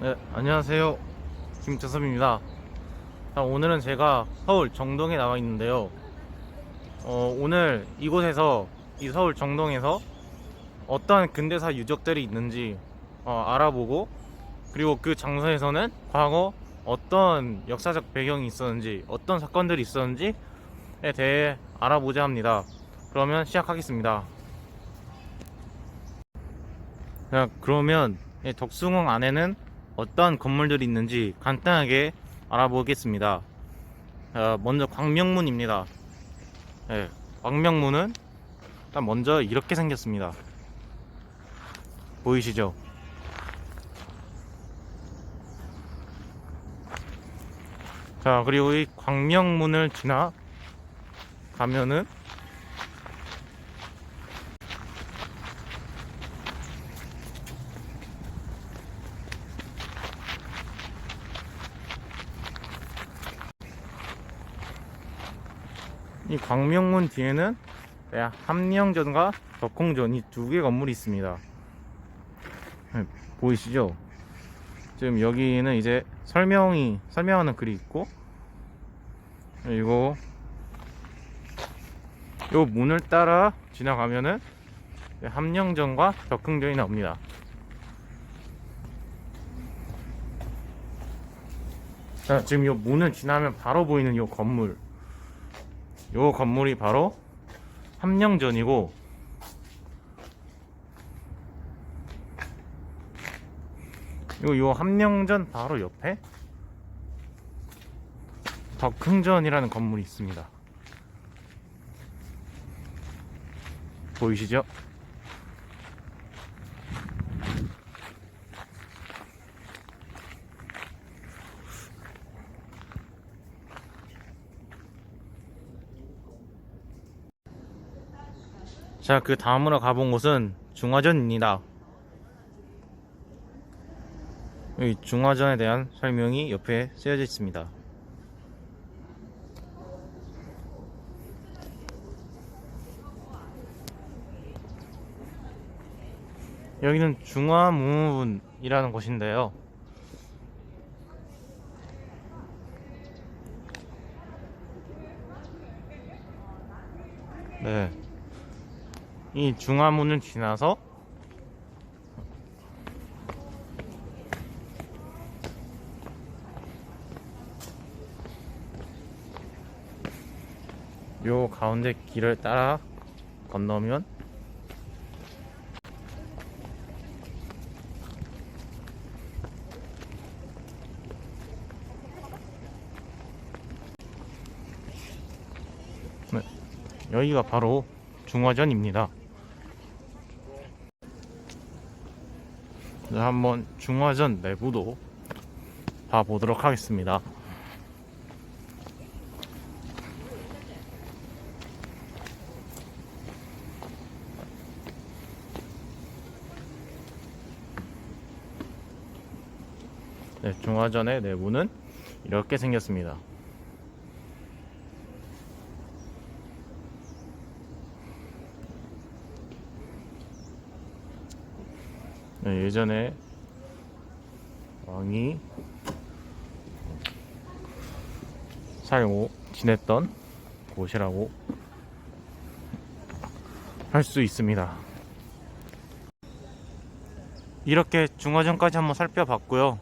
네, 안녕하세요. 김태섭입니다. 자, 오늘은 제가 서울 정동에 나와 있는데요. 어, 오늘 이곳에서, 이 서울 정동에서 어떤 근대사 유적들이 있는지 어, 알아보고, 그리고 그 장소에서는 과거 어떤 역사적 배경이 있었는지, 어떤 사건들이 있었는지에 대해 알아보자 합니다. 그러면 시작하겠습니다. 자, 그러면 이 덕숭궁 안에는 어떠한 건물들이 있는지 간단하게 알아보겠습니다. 자, 먼저 광명문입니다. 네, 광명문은 일단 먼저 이렇게 생겼습니다. 보이시죠? 자, 그리고 이 광명문을 지나 가면은 이 광명문 뒤에는 네, 함령전과 덕홍전 이 두 개 건물이 있습니다. 네, 보이시죠? 지금 여기는 이제 설명이 설명하는 글이 있고 그리고 요 문을 따라 지나가면은 네, 함령전과 덕흥전이 나옵니다. 자, 지금 요 문을 지나면 바로 보이는 요 건물 요 건물이 바로 함령전이고 요, 요 함령전 바로 옆에 덕흥전이라는 건물이 있습니다. 보이시죠? 자, 그 다음으로 가본 곳은 중화전입니다. 이 중화전에 대한 설명이 옆에 쓰여져 있습니다. 여기는 중화문이라는 곳인데요. 네. 이 중화문을 지나서 요 가운데 길을 따라 건너면 네, 여기가 바로 중화전입니다. 한번 중화전 내부도 봐보도록 하겠습니다. 네, 중화전의 내부는 이렇게 생겼습니다. 예전에 왕이 살고 지냈던 곳이라고 할 수 있습니다. 이렇게 중화전까지 한번 살펴봤고요.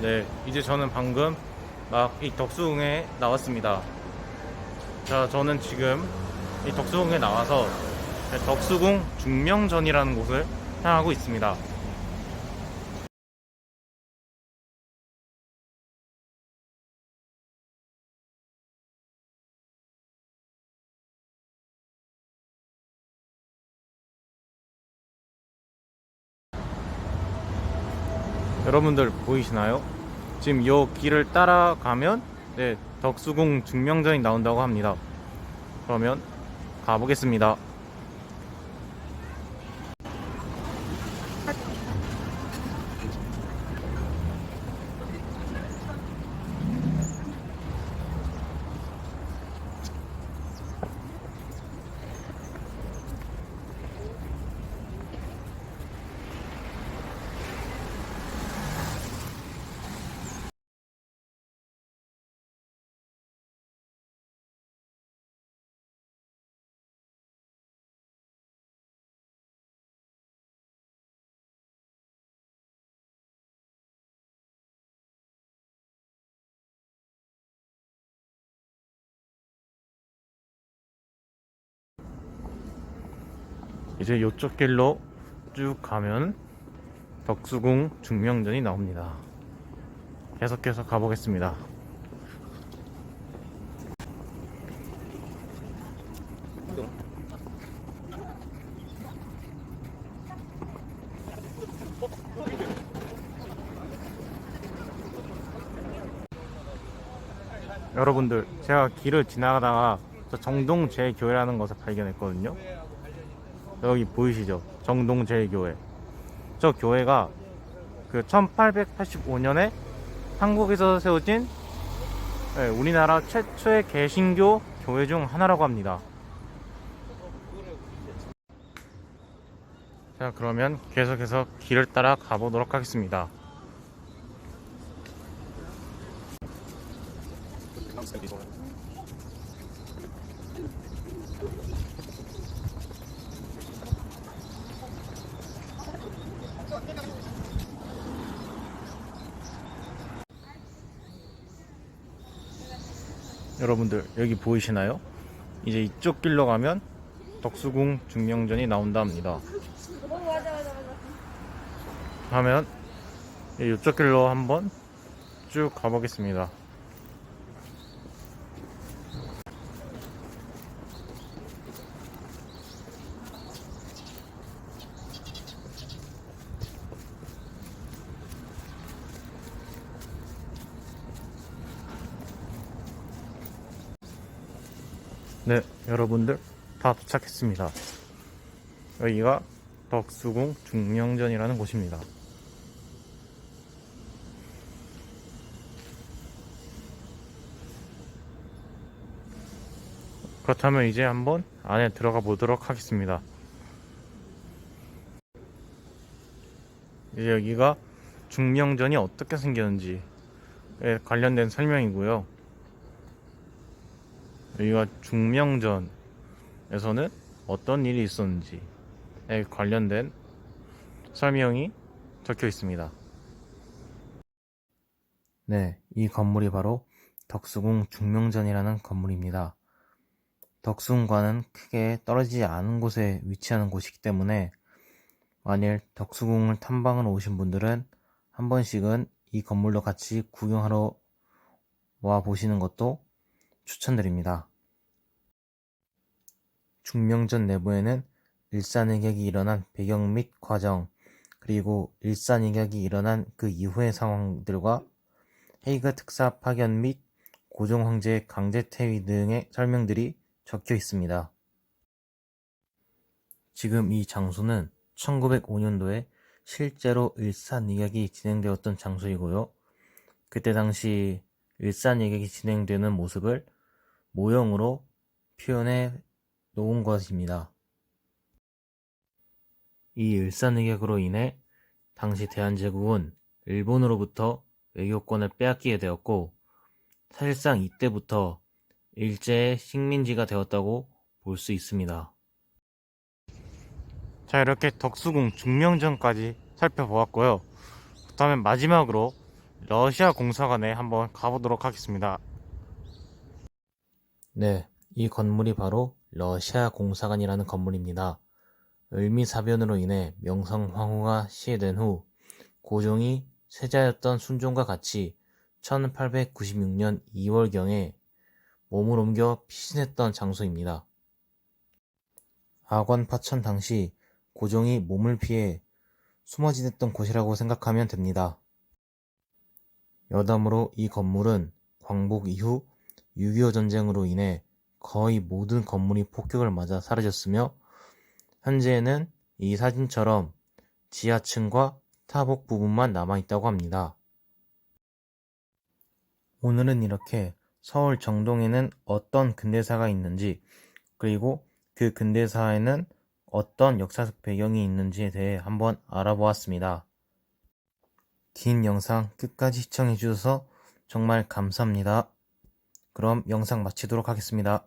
네, 이제 저는 방금 막 이 덕수궁에 나왔습니다. 자, 저는 지금 이 덕수궁에 나와서 덕수궁 중명전이라는 곳을 향하고 있습니다. 여러분들 보이시나요? 지금 이 길을 따라가면 네, 덕수궁 중명전이 나온다고 합니다. 그러면 가보겠습니다. 이제 이쪽 길로 쭉 가면 덕수궁 중명전이 나옵니다. 계속해서 가보겠습니다. 여러분들 제가 길을 지나가다가 저 정동제일교회라는 것을 발견했거든요 여기 보이시죠? 정동제일교회. 저 교회가 그 1885년에 한국에서 세워진 네, 우리나라 최초의 개신교 교회 중 하나라고 합니다. 자 그러면 계속해서 길을 따라 가보도록 하겠습니다 여러분들 여기 보이시나요? 이제 이쪽 길로 가면 덕수궁 중명전이 나온다 합니다. 하면 이쪽 길로 한번 쭉 가보겠습니다. 네, 여러분들 다 도착했습니다. 여기가 덕수궁 중명전이라는 곳입니다. 그렇다면 이제 한번 안에 들어가 보도록 하겠습니다. 이제 여기가 중명전이 어떻게 생겼는지에 관련된 설명이고요. 여기가 중명전에서는 어떤 일이 있었는지에 관련된 설명이 적혀 있습니다. 네, 이 건물이 바로 덕수궁 중명전이라는 건물입니다. 덕수궁과는 크게 떨어지지 않은 곳에 위치하는 곳이기 때문에 만일 덕수궁을 탐방을 오신 분들은 한 번씩은 이 건물도 같이 구경하러 와 보시는 것도 추천드립니다. 중명전 내부에는 일산일격이 일어난 배경 및 과정, 그리고 일산일격이 일어난 그 이후의 상황들과 헤이그 특사 파견 및 고종 황제의 강제 퇴위 등의 설명들이 적혀 있습니다. 지금 이 장소는 1905년도에 실제로 일산일격이 진행되었던 장소이고요. 그때 당시 일산일격이 진행되는 모습을 모형으로 표현해 놓은 것입니다. 이 일산일격으로 인해 당시 대한제국은 일본으로부터 외교권을 빼앗기게 되었고 사실상 이때부터 일제의 식민지가 되었다고 볼 수 있습니다. 자 이렇게 덕수궁 중명전까지 살펴보았고요. 그렇다면 마지막으로 러시아 공사관에 한번 가보도록 하겠습니다. 네, 이 건물이 바로 러시아 공사관이라는 건물입니다. 을미사변으로 인해 명성황후가 시해된 후 고종이 세자였던 순종과 같이 1896년 2월경에 몸을 옮겨 피신했던 장소입니다. 악원 파천 당시 고종이 몸을 피해 숨어 지냈던 곳이라고 생각하면 됩니다. 여담으로 이 건물은 광복 이후 6.25 전쟁으로 인해 거의 모든 건물이 폭격을 맞아 사라졌으며 현재는 이 사진처럼 지하층과 타복 부분만 남아 있다고 합니다. 오늘은 이렇게 서울 정동에는 어떤 근대사가 있는지 그리고 그 근대사에는 어떤 역사적 배경이 있는지에 대해 한번 알아보았습니다. 긴 영상 끝까지 시청해 주셔서 정말 감사합니다. 그럼 영상 마치도록 하겠습니다.